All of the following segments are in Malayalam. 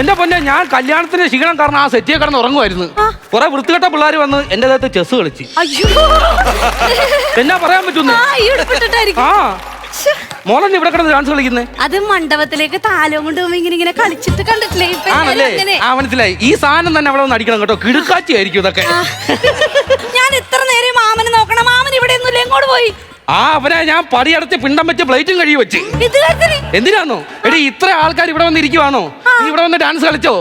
എന്റെ പൊന്നെ ഞാൻ കല്യാണത്തിന്റെ ക്ഷീണം കാരണം ആ സെറ്റിയെ കിടന്ന് ഉറങ്ങുമായിരുന്നു. കൊറേ വൃത്തികെട്ട പിള്ളേർ വന്ന് എന്റെ അകത്ത് ചെസ് കളിച്ച്. അയ്യോ. എന്നാ പറയാൻ പറ്റുന്നു? ആ ഈ ഉടുപ്പിട്ടിട്ടായിരിക്കും ആ. ശ്ശെ. മോളെന്നെ ഇവിടെ കിടന്ന് ഡാൻസ് കളിക്കുന്നേ? അത് മണ്ഡപത്തിലേക്ക് താലം കൊണ്ട് പോകുമ്പോ ഇങ്ങനെ ഇങ്ങനെ കളിച്ചിട്ട് കണ്ടിട്ടില്ലേ ഇപ്പൊ ആണല്ലേ? അങ്ങനെ ആ മനസ്സിലായി. ഈ സാധനം തന്നെ അവിടെ ഒന്ന് അടിക്കണം കേട്ടോ. കിടുക്കാച്ചി ആയിരിക്കും ഇതൊക്കെ. ആ. ഞാൻ ഇത്ര നേരം മാമനെ നോക്കണം? മാമൻ ഇവിടെ ഒന്നുമില്ല. എങ്ങോട്ട് പോയി? ആ അവനെ ഞാൻ പടിയടച്ച് പിണ്ടം വെച്ച് പ്ലേറ്റും കഴുകി വെച്ച്. ഇത് എന്തിനാന്നോ? എടി ഇത്ര ആൾക്കാർ ഇവിടെ വന്ന് ഇരിക്കുവാണോ? നീ ഇവിടെ വന്ന് ഡാൻസ് കളിച്ചോ?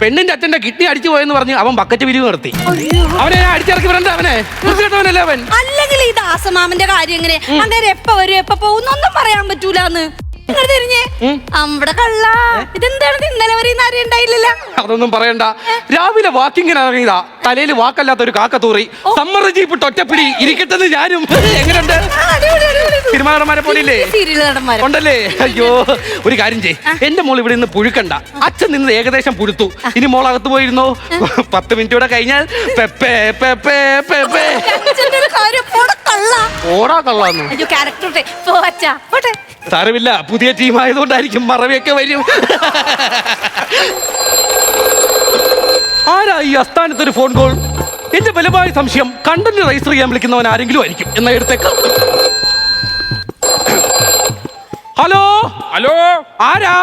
പെണ്ണിന്റെ അച്ഛന്റെ കിഡ്നി അടിച്ചു പോയെന്ന് പറഞ്ഞു അവൻ ബക്കറ്റ് പിരിവ് നിർത്തി. അവനെ ഞാൻ അടിച്ചിറക്കി വിടണ്ട അവനെ. വൃത്തികെട്ടവനല്ലേ അവൻ? അല്ലെങ്കിൽ ഈ ദാസമാമന്റെ കാര്യം എങ്ങനെ അങ്ങനെ എപ്പ വരും എപ്പ പോകുന്നൊന്നും പറയാൻ പറ്റൂലെന്ന്. അതൊന്നും പറയണ്ട. രാവിലെ വാക്കിങ്ങിന് ഇറങ്ങിയതാ. തലയിൽ വാക്കല്ലാത്ത ഒരു കാക്കത്തൂറി സമ്മർദ്ദ ജീപ്പ് ഒറ്റപ്പിടി ഇരിക്കട്ടെന്ന് ഞാനും. എങ്ങനെയുണ്ട് സിനിമാ നടന്മാരെ പോലില്ലേ? സീരിയൽ നടന്മാര്. ഉണ്ടല്ലേ? അയ്യോ ഒരു കാര്യം ചെയ് എന്റെ മോൾ ഇവിടെ നിന്ന് പുഴുക്കണ്ട. അച്ഛൻ നിന്ന് ഏകദേശം പുഴുത്തു. ഇനി മോൾ അകത്ത് പോയിരുന്നോ? പത്ത് മിനിറ്റ് കൂടെ കഴിഞ്ഞാൽ പെപ്പേ പെപ്പേ പെപ്പേ അച്ഛന്റെ ഒരു കാര്യം. പോടെ കള്ള. ഓടാ കള്ളാന്നു. അയ്യോ ക്യാരക്ടർ പോച്ചാ പോട്ടെ. സാരമില്ല. പുതിയ ടീം ആയതുകൊണ്ടായിരിക്കും മറവിയൊക്കെ വരും. ആരാ ഈ അസ്ഥാനത്ത് ഒരു ഫോൺ കോൾ എന്റെ ബലമായ സംശയം കണ്ടന്റ് രജിസ്റ്റർ ചെയ്യാൻ വിളിക്കുന്നവൻ ആരെങ്കിലും ആയിരിക്കും. എന്നാ എടുത്തേക്ക്. ഹലോ? ഹലോ? ആരാ?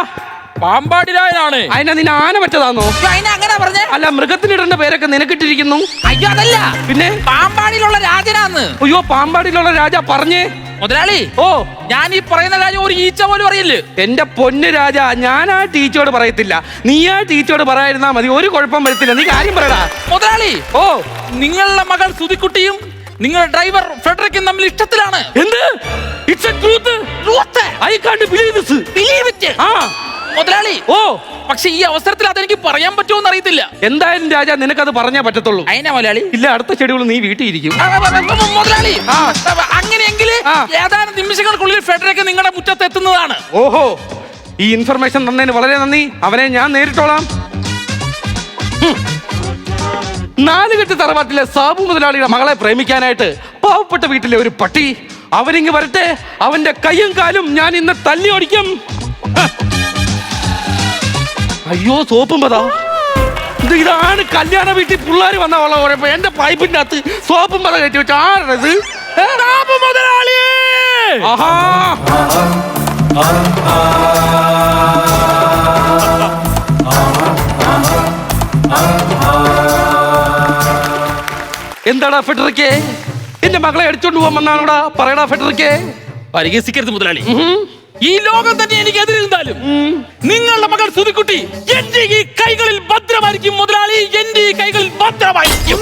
പാമ്പാടിരായനാണ് അതിനാ നിന്നെ ആന പറ്റതാന്നോ? അതിനെ അങ്ങനെ പറഞ്ഞേ? അല്ല മൃഗത്തിനിടേണ്ട പേരൊക്കെ നിനക്കിട്ടിരിക്കുന്നു. അയ്യോ അതല്ല പിന്നെ? പാമ്പാടിയിലുള്ള രാജനാന്ന്. അയ്യോ പാമ്പാടിയിലുള്ള രാജ പറഞ്ഞേ. മുതലാളി ഓ. ഞാൻ ഈ പറയുന്ന കാര്യം ഒരു ഈച്ച പോലും അറിയില്ല. എന്റെ പൊന്ന് രാജ ഞാൻ ആ ടീച്ചോട് പറയത്തില്ല. നീ ആ ടീച്ചോട് പറയാതിരുന്നാ മതി ഒരു കുഴപ്പം വരത്തില്ല. നീ കാര്യം പറയടാ. മുതലാളി ഓ. നിങ്ങളുടെ മകൾ സുതിക്കുട്ടിയും നിങ്ങളുടെ ഡ്രൈവർ ഫെഡറിക്കും തമ്മിൽ ഇഷ്ടത്തിലാണ്. എന്ത്? It's a truth I can't believe this believe it ആ. മുതലാളി ഓ. പക്ഷെ ഈ അവസരത്തിൽ അതെനിക്ക് പറയാൻ പറ്റുമോ അറിയത്തില്ല എന്തായാലും രാജ നിനക്കത് പറഞ്ഞേ പറ്റത്തുള്ളൂ. അതിനാ മുതലാളി? ഇല്ല അടുത്ത ഷെഡ്യൂൾ നീ വീട്ടിൽ ഇരിക്കും. മുതലാളി അങ്ങനെയെങ്കിൽ. ഏതാനും നിമിഷങ്ങൾക്കുള്ളിൽ ഫെഡറിക്ക് നിങ്ങളുടെ മുറ്റത്ത് എത്തുന്നതാണ്. ഓഹോ. ഈ ഇൻഫർമേഷൻ തന്നതിന് വളരെ നന്ദി. അവനെ ഞാൻ നേരിട്ടോളാം. നാലുകെട്ട് തറവാട്ടിലെ സാബു മുതലാളിയുടെ മകളെ പ്രേമിക്കാനായിട്ട് പാവപ്പെട്ട വീട്ടിലെ ഒരു പട്ടി അവനിങ്ങ് വരട്ടെ. അവന്റെ കയ്യും കാലും ഞാൻ ഇന്ന് തല്ലി ഓടിക്കും. അയ്യോ സോപ്പും പതാ ഇത് ഇതാണ് കല്യാണ വീട്ടിൽ പിള്ളേർ വന്ന വള കുറയപ്പോ എന്റെ പൈപ്പിന്റെ അകത്ത് സോപ്പും പത കയറ്റി വെച്ച ആരത് ആഹാ. എന്താടാ ഫെഡറിക്കേ? എന്റെ മകളെ അടിച്ചോണ്ട് പോകാമെന്നാണോടാ പറയടാ ഫെഡറിക്ക്? പരിഹസിക്കരുത് മുതലാളി. ഈ ലോകം തന്നെ എനിക്ക് എതിരിരുന്നാലും നിങ്ങളുടെ മകൾ സുതിക്കുട്ടി എന്റെ ഈ കൈകളിൽ ഭദ്രമായിരിക്കും മുതലാളി. എന്റെ ഈ കൈകളിൽ ഭദ്രമായിരിക്കും.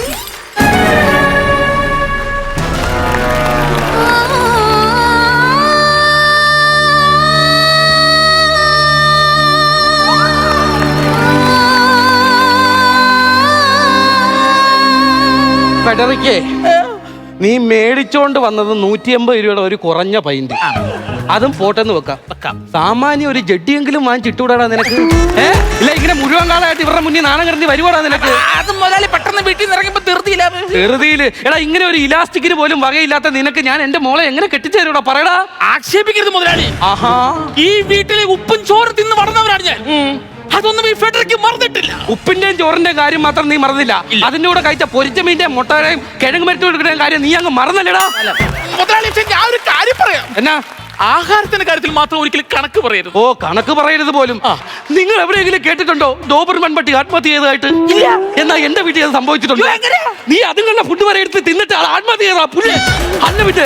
ഫെഡറിക്കേ നീ മേടിച്ചോണ്ട് വന്നത് നൂറ്റി എൺപത് രൂപയുടെ ഒരു കുറഞ്ഞ പൈന്റ് അതും പോട്ടെന്ന് വെക്കാം. വെക്കാം. സാമാന്യ ഒരു ജഡ്ഡിയെങ്കിലും വാങ്ങിച്ചിട്ടൂടാടാ നിനക്ക്? ഏഹ് ഇല്ല ഇങ്ങനെ മുഴുവൻ കാലമായിട്ട് ഇവരുടെ മുന്നിൽ നാണം കിടന്ന് വരുവാടാ നിനക്ക്? അത് മുതലാളി പെട്ടെന്ന് വീട്ടിൽ നിന്ന് ഇറങ്ങിയപ്പോ എടാ ഇങ്ങനെ ഒരു ഇലാസ്റ്റിക്കിന് പോലും വകയില്ലാത്ത നിനക്ക് ഞാൻ എന്റെ മോളെ എങ്ങനെ കെട്ടിച്ചേരൂടാ പറയടാ? ആക്ഷേപിക്കരുത് മുതലാളി. ആഹാ. ഈ വീട്ടിലെ ഉപ്പും ചോറ് തിന്ന് വളർന്നവരാണ് ഞാൻ. അതൊന്നും ഈ ഫെഡറിക്ക് മറന്നിട്ടില്ല. ഉപ്പിന്റെയും ചോറിന്റെയും കാര്യം മാത്രം നീ മറന്നില്ല. അതിന്റെ കൂടെ കഴിച്ച പൊരിച്ച മീന്റെയും മുട്ടയുടെയും കിഴങ്ങ് മരത്തും കൊടുക്കുന്ന കാര്യം നീ അങ്ങ് മറന്നല്ലടാ. മുതലാളി പക്ഷേ ഞാൻ ഒരു കാര്യം പറയാം. എന്നാ? ആഹാരത്തിന്റെ കാര്യത്തിൽ മാത്രം ഒരിക്കലും കണക്ക് പറയരുത്. ഓ കണക്ക് പറയരുത് പോലും. നിങ്ങൾ എവിടെയെങ്കിലും കേട്ടിട്ടുണ്ടോ? ഡോബർ മൺപട്ടി ആത്മഹത്യ ചെയ്തതായിട്ട്? ഇല്ല. എന്നാ എന്റെ വീട്ടിൽ അത് സംഭവിച്ചിട്ടുണ്ട്? നീ അതും കണ്ട ഫുഡ് വരെ എടുത്ത് തിന്നിട്ട് ആത്മഹത്യ ചെയ്താ പുല്ലേ. അല്ല വിട്ട്.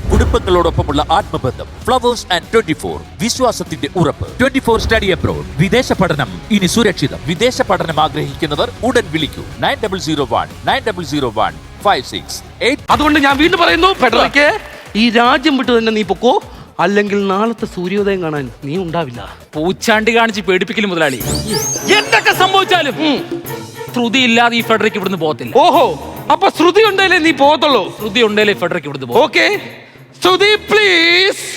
കുടുംബങ്ങളോടൊപ്പമുള്ള ആത്മബന്ധം. ഫ്ലവേഴ്സ് ആൻഡ് ട്വന്റി ഫോർ വിശ്വാസത്തിന്റെ ഉറപ്പ്. ട്വന്റി ഫോർ സ്റ്റഡി അബ്രോഡ് വിദേശ പഠനം. ഇനി സുരക്ഷിതം. വിദേശ പഠനം ആഗ്രഹിക്കുന്നവർ ഉടൻ വിളിക്കൂ. Nine double zero one nine double zero one five six eight. അതുകൊണ്ട് ഞാൻ വീണ്ടും പറയുന്നു ഈ രാജ്യം വിട്ട് തന്നെ നീ പൊക്കോ? അല്ലെങ്കിൽ നാളത്തെ സൂര്യോദയം കാണാൻ നീ ഉണ്ടാവില്ല? പൂച്ചാണ്ടി കാണിച്ച് പേടിപ്പിക്കലും മുതലാളി. എന്തൊക്കെ സംഭവിച്ചാലും ശ്രുതി ഇല്ലാതെ ഈ ഫെഡറിക്ക് ഇവിടുന്ന് പോകത്തില്ല. ഓഹോ. അപ്പൊ ശ്രുതി ഉണ്ടല്ലേ നീ പോകത്തുള്ളൂ? ശ്രുതി ഉണ്ടേലേ ഫെഡറിക്ക് ഇവിടുന്ന് പോകും ഓക്കെ. ശ്രുതി പ്ലീസ്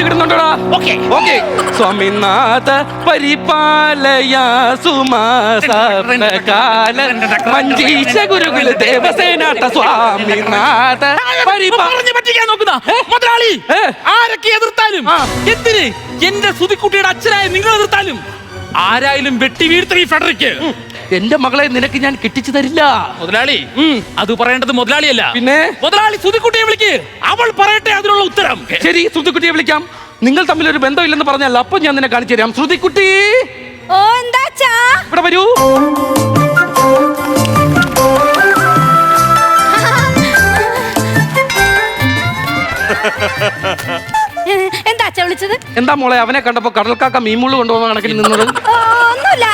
കിട്ടുന്നുണ്ടോടാ? ഓക്കെ ഓക്കെ സ്വാമിനാഥ പരിപാലയ സുമാസകാല മഞ്ജീഷ ഗുരുകുല ദേവസേനാട്ട സ്വാമിനാഥ പറഞ്ഞു പറ്റിക്കാൻ നോക്കുന്ന? മുതലാളി? ആരൊക്കെ എതിർത്താലും. എന്തിന്? എന്റെ സുതിക്കുട്ടിയുടെ അച്ഛനായ നിങ്ങൾ എതിർത്താലും ആരായാലും വെട്ടി വീഴ്ത്തി ഫെഡറിക്ക്. എന്റെ മകളെ നിനക്ക് ഞാൻ കെട്ടിച്ചു തരില്ല. മുതലാളി ഉം. അത് പറയേണ്ടത് മുതലാളിയല്ല. പിന്നെ? മുതലാളി സുതിക്കുട്ടിയെ വിളിക്ക്. അവൾ പറയട്ടെ അതിനുള്ള ഉത്തരം. ശരി സുതിക്കുട്ടിയെ വിളിക്കാം. നിങ്ങൾ തമ്മിൽ ഒരു ബന്ധമില്ലെന്ന് പറഞ്ഞല്ല അപ്പൊ ഞാൻ നിന്നെ കാണിച്ചു തരാം. ശ്രുതിക്കുട്ടി ഓ എന്താ ഇവിടെ വരൂ. എന്താ വിളിച്ചത്? എന്താ മോളെ അവനെ കണ്ടപ്പോ കടൽക്കാക്ക മീമുള്ളു കൊണ്ടുപോകുന്ന കണക്കിൽ നിന്നത്? ഒന്നുമില്ല.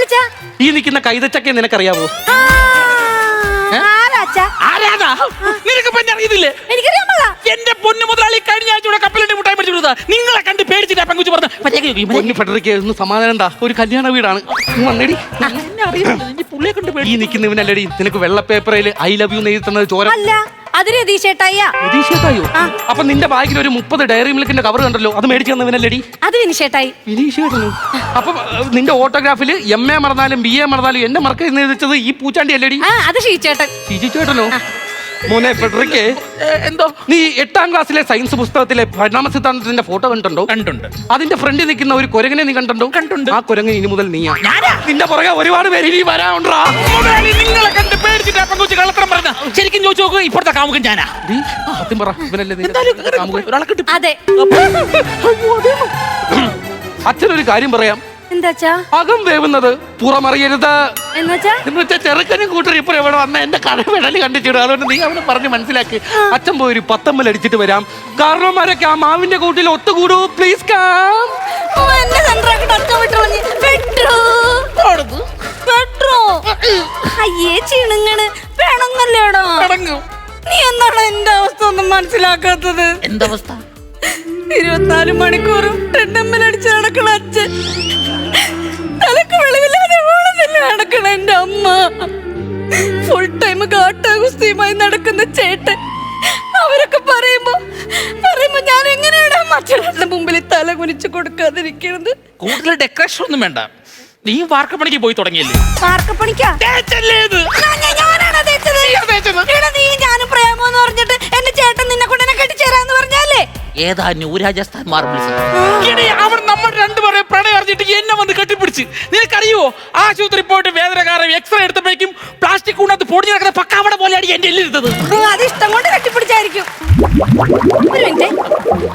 വിളിച്ച? ഈ നിൽക്കുന്ന കൈതച്ചക്കെ നിനക്കറിയാവോ? ആരാതാ? നിനക്ക് പിന്നെ അറിയത്തില്ലേ? എനിക്കറിയാൻ എന്റെ പൊന്നു മുതലാളി കഴിഞ്ഞ ആഴ്ച ഇവിടെ കപ്പലിന്റെ മുട്ടായി മേടിച്ചു കൊടുത്താ നിങ്ങളെ കണ്ട് പേടിച്ചിട്ട് പെങ്കുച്ച് പറഞ്ഞു പൊന്നു ഫെഡറിക്ക് ഒന്ന് സമാധാനം എന്താ? ഒരു കല്യാണ വീടാണ്. നീ വന്നെടി. പുള്ളിയെ കണ്ട് ഈ നിൽക്കുന്നവനല്ലടി നിനക്ക് വെള്ള പേപ്പറിൽ ഐ ലവ് യു എഴുതി തന്നത് ചോര. അത് രതീഷേട്ടായ? വിനീഷേട്ടായോ ആ. അപ്പൊ നിന്റെ ബാഗിൽ ഒരു മുപ്പത് ഡയറി മിൽക്കിന്റെ കവർ കണ്ടല്ലോ അത് മേടിച്ചു തന്നവനല്ലടി അത് വിനിഷേട്ടായി വിനീഷേട്ടനോ അപ്പൊ നിന്റെ ഓട്ടോഗ്രാഫിൽ എം എ മറന്നാലും ബി എ മറന്നാലും എന്നെ മറക്ക എഴുതിച്ചത് ഈ പൂച്ചാണ്ടി അല്ലടി? ആ അത് ഷീച്ചേട്ടൻ ഷിജി ചേട്ടനോ? മോനെ ഫെഡറിക്ക് എന്തോ? നീ എട്ടാം ക്ലാസ്സിലെ സയൻസ് പുസ്തകത്തിലെ പരിണാമ സിദ്ധാന്തത്തിന്റെ ഫോട്ടോ കണ്ടുണ്ടോ കണ്ടുണ്ട്. അതിന്റെ ഫ്രണ്ടിൽ നിൽക്കുന്ന ഒരു കുരങ്ങനെ നീ കണ്ടുണ്ടോ കണ്ടുണ്ട്. ആ കുരങ്ങൻ ഇനി മുതൽ നീയാ. നിന്റെ പുറകെ ഒരുപാട് പേര് ഇനി വരാനുണ്ടാ? ശരിക്കും ചോദിച്ചു നോക്കുക ഇപ്പോഴത്തെ കാമുകൻ ഞാനാ. സത്യം പറ. ഇവനല്ലേ നിന്റെ എന്തായാലും ഇങ്ങനെ കാമുകൻ? ഒരാളെ കിട്ടി. അതെ. അച്ഛനൊരു കാര്യം പറയാം. എന്താ അച്ഛാ അകം വേവുന്നത് പുറമറിയരുത്. എന്നുവെച്ചാ ചെറുക്കനും കൂട്ടർ ഇപ്പൊ എവിടെ വന്ന. എന്റെ കട വിടൽ കണ്ടിച്ചിടും. അതുകൊണ്ട് നീ അവനെ പറഞ്ഞ് മനസ്സിലാക്കി. അച്ഛൻ പോയി ഒരു പത്തമ്മൽ അടിച്ചിട്ട് വരാം. കാരണവന്മാരൊക്കെ ആ മാവിന്റെ കൂട്ടിൽ ഒത്തുകൂടൂ. പ്ലീസ് കാം എന്നെ. അയ്യേ ചിണുങ്ങണ്. വേണമെന്നല്ലേടാ? നീ എന്താണ് എന്റെ അവസ്ഥ ഒന്നും മനസ്സിലാക്കാത്തത്? എന്തവസ്ഥ ഇരുപത്തിനാല് മണിക്കൂറും ടെണ്ടമ്മൽ അടിച്ച് നടക്കണ അച്ഛൻ. തലക്ക് വെളിവില്ലാതെ ഓണത്തില്ല നടക്കണ എന്റെ അമ്മ. ഫുൾ ടൈം കാട്ടാകുസ്തിയുമായി നടക്കുന്ന ചേട്ടൻ. അവരൊക്കെ പറയുമ്പോ പറയുമ്പോ ഞാൻ എങ്ങനെയാണ് മറ്റുള്ളവരുടെ മുമ്പിൽ തല കുനിച്ചു കൊടുക്കാതിരിക്കുന്നത് കൂടുതൽ ഡെക്കറേഷൻ ഒന്നും വേണ്ട. നീ വാർക്കപ്പണിക്ക് പോയി തുടങ്ങിയല്ലേ? പാർക്കപ്പണിക്കാ നീ ഞാനും പ്രേമോ എന്ന് പറഞ്ഞിട്ട് എന്റെ ചേട്ടൻ നിന്നെ കൊണ്ട് എന്നെ കെട്ടിച്ചേരാന്ന് പറഞ്ഞാലേ ഏതാ ന്യൂ രാജസ്ഥാൻ മാർബിൾസ് എടീ, അവർ നമ്മൾ രണ്ടുപേരെ പ്രണയം അറിഞ്ഞിട്ട് എന്നെ വന്ന് കെട്ടിപ്പിടിച്ച്. നിനക്കറിയോ ആശുപത്രി പോയിട്ട് വേദനകാരം എക്സ്റേ എടുത്തപ്പോഴേക്കും പ്ലാസ്റ്റിക് കൊണ്ടത് പൊടിഞ്ഞു കിടക്കുന്ന പക്കാവട പോലെയാണ് എന്റെ എല്ലിരുന്നത് അത് ഇഷ്ടം കൊണ്ട് കെട്ടിപ്പിടിച്ചായിരിക്കും. ഒരു മിനിറ്റ്.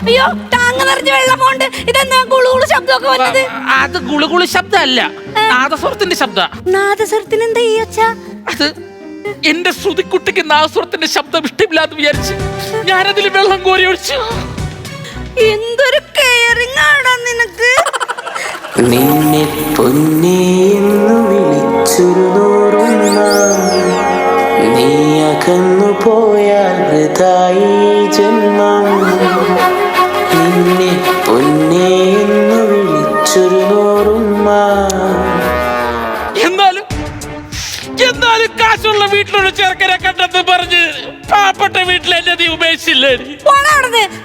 അയ്യോ ടാങ് നിറഞ്ഞ വെള്ളം കൊണ്ട് ഇതെന്താ ഗുളുകുളു ശബ്ദമൊക്കെ വന്നത്? അത് ഗുളുഗുളു ശബ്ദമല്ല. നാദസ്വരത്തിന്റെ ശബ്ദ. നാദസ്വരത്തിന് എന്താ ഈ ഒച്ച? അത് എന്റെ ശ്രുതിക്കുട്ടിക്ക് നാസുറത്തിന്റെ ശബ്ദം ഇഷ്ടമില്ലാന്ന് വിചാരിച്ച് ഞാനതിൽ വെള്ളം കോരി ഒഴിച്ചു. എന്തൊരു കെയറിങ് ആടാ നിനക്ക്. നിന്നെ പൊന്നേ എന്ന് വിളിച്ചൊരു നൂറും നീ അകന്നു പോയാൽ ജന്മം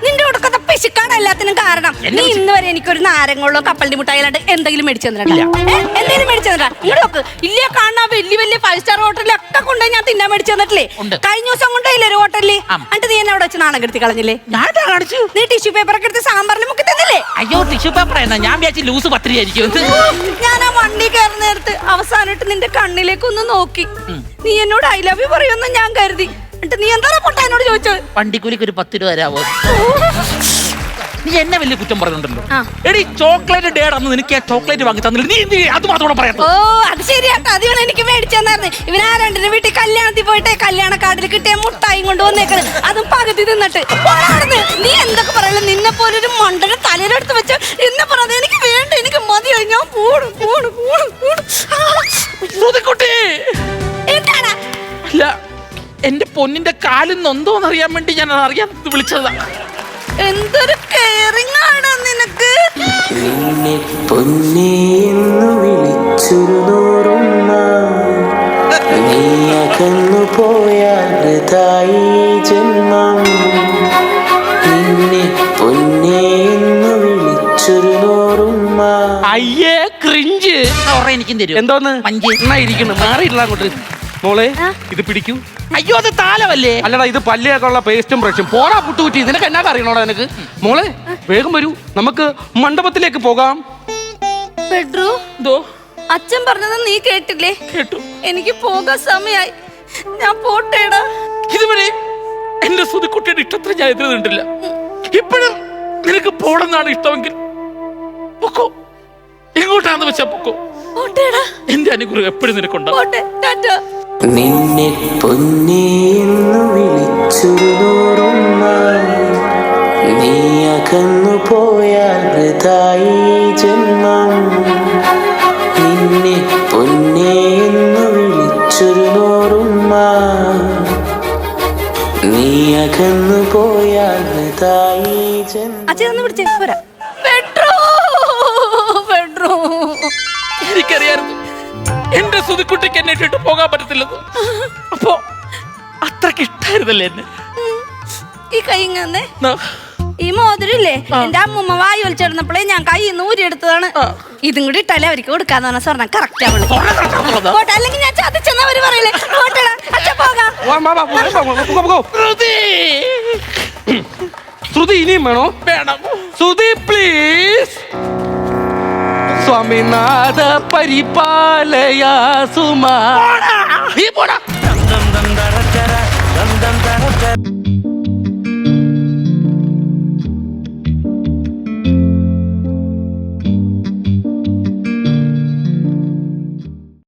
നിന്റെ കൊടുക്കത്തെ പിശുക്കാണ് എല്ലാത്തിനും കാരണം. നീ ഇന്ന് വരെ എനിക്കൊരു നാരങ്ങളോ കപ്പലിന്റെ മുട്ടായിലാണ്ട് എന്തെങ്കിലും മേടിച്ചു തന്നിട്ടാ എന്തെങ്കിലും മേടിച്ചു തന്നിട്ടാ ഇങ്ങോട്ട് നോക്ക്. ഇല്ലേ കാണാ വലിയ വലിയ ഫൈവ് സ്റ്റാർ ഹോട്ടലിലൊക്കെ കൊണ്ടുപോയി ഞാൻ തിന്നാൻ മേടിച്ചു തന്നിട്ടില്ലേ? കഴിഞ്ഞ ദിവസം കൊണ്ടുപോയില്ലേ ഒരു ഹോട്ടലിൽ. എന്നിട്ട് നീ എന്നെ അവിടെ വെച്ച് നാണം കെടുത്തി കളഞ്ഞില്ലേ? നീ ടിഷ്യൂ പേപ്പർ ഒക്കെ എടുത്ത് സാമ്പാറിൽ മുക്കി തന്നില്ലേ? അയ്യോ ടിഷ്യൂ പേപ്പർ എന്നാ? ഞാൻ വിചാരിച്ചു ലൂസ് പത്രിയായിരിക്കും ഞാൻ ആ വണ്ടി കയറുന്ന നേരത്ത് അവസാനമായിട്ട് നിന്റെ കണ്ണിലേക്ക് ഒന്ന് നോക്കി നീ എന്നോട് ഐ ലവ് യു പറയുമെന്ന് ഞാൻ കരുതി. എന്നിട്ട് നീ എന്താ പൊട്ട എന്നോട് ചോദിച്ചത്? വണ്ടിക്കൂലിക്ക് ഒരു പത്ത് രൂപ തരാവോ? നീ എന്നെ വലിയ കുറ്റം പറഞ്ഞിട്ടുണ്ടല്ലോ. ആ. എടി ചോക്ലേറ്റ് ഡേ അന്ന് നിനക്ക് ആ ചോക്ലേറ്റ് വാങ്ങി തന്നില്ല. നീ എന്ത് ചെയ്യും? അത് മാത്രം പറയാം ഓ അത് ശരിയാട്ടോ. അത് ഇവൻ എനിക്ക് മേടിച്ചു തന്നായിരുന്നു. ഇവൻ ആ രണ്ടിന് വീട്ടിൽ കല്യാണത്തിൽ പോയിട്ട് കല്യാണ കാർഡിൽ കിട്ടിയ മുട്ടായും കൊണ്ട് വന്നേക്കണ്. അതും പകുതി തിന്നിട്ട്. പോടാ അവിടുന്ന്. നീ എന്തൊക്കെ പറയല നിന്നെ പോലെ ഒരു മണ്ടനെ തലയിലെടുത്ത് വെച്ച് എന്നെ പറഞ്ഞത് എനിക്ക് വേണ്ട എനിക്ക് മതിയായി ഞാൻ കൂടും പോടും പോടും പോടും ശ്രുതിക്കുട്ടി! എന്താണ് അല്ല എന്റെ പൊന്നിന്റെ കാലിൽ നൊന്തോന്ന് അറിയാൻ വേണ്ടി ഞാൻ അറിയാൻ വിളിച്ചതാ. എന്തൊരു കെയറിംഗ് ആണ് നിനക്ക്? നിന്നെ പൊന്നേ എന്ന് വിളിച്ചൊരു നൂറും നാൾ നീ അകന്നു അകന്നു പോയാൽ വൃതായി ജന്മം. നിന്നെ പൊന്നേ എന്ന് വിളിച്ചൊരു അയ്യേ ക്രിഞ്ച് എനിക്കും തരും എന്തോന്ന്? മഞ്ച്. എന്നാ ഇരിക്കുന്നു മാറിയില്ല അങ്ങോട്ട്. മോളെ ഇത് പിടിക്കൂ. അയ്യോ അത് താലമല്ലേ അല്ലടാ ഇത് പല്ലിയൊക്കെ ഉള്ള പേസ്റ്റും ബ്രഷും പോടാ പുട്ടുകുറ്റി. നിനക്ക് എന്നാ അറിയണോടാ നിനക്ക്? മോളെ വേഗം വരൂ. നമുക്ക് മണ്ഡപത്തിലേക്ക് പോകാം. എന്തോ അച്ഛൻ പറഞ്ഞത് നീ കേട്ടില്ലേ? കേട്ടു. എനിക്ക് പോകാൻ സമയായി. ഞാൻ പോട്ടേടാ. ഇതുവരെ എന്റെ സുതിക്കുട്ടിയുടെ ഇഷ്ടത്തിന് ഞാൻ എതിരെ നിന്നിട്ടില്ല. ഇപ്പോഴും നിനക്ക് പോണെന്നാണ് ഇഷ്ടമെങ്കിൽ പൊക്കോ. എങ്ങോട്ടാന്ന് വെച്ചാ പൊക്കോ. പോട്ടേടാ. എന്റെ അനുഗ്രഹം എപ്പോഴും നിനക്കുണ്ടാവും. നിന്നെ പൊന്നേ എന്ന് വിളിച്ചൊരു നോറുമ്മ നീ അകന്നു പോയാൽ വൃതായി ജന്മം. നിന്നെ പൊന്നേ എന്ന് വിളിച്ചൊരു നോറുമ്മ നീ അകന്നു പോയാൽ വൃതായി ജന്മം. എന്റെ സുതിക്കുട്ടിക്ക് എന്നെ ഇട്ടിട്ട് പോകാൻ പറ്റത്തില്ലെന്ന് അപ്പോ അത്രയ്ക്ക് ഇഷ്ടായിരുന്നല്ലേ എന്നെ? ഈ കൈ ഇങ്ങനെ ന- ഈ മോതിരില്ലേ? എന്റെ അമ്മൂമ്മ വായി വലിച്ചിടുന്നപ്പോഴേ ഞാൻ കൈ നൂരി എടുത്തതാണ്. ഇതും കൂടി ഇട്ടാലേ അവർക്ക് കൊടുക്കാന്ന് പറഞ്ഞ സ്വർണം കറക്റ്റ് അവൾ സ്വർണം? പോട്ടെ അല്ലെങ്കിൽ ഞാൻ ചതിച്ചെന്ന് അവർ പറയില്ലേ പോട്ടെടാ പോകാം. വാ, വാ, വാ! ശ്രുതി! ഇനിയും വേണോ? വേണം. ശ്രുതി പ്ലീസ് സ്വാമിനാഥ പരിപാലയാ സുമാ നീ പോടാ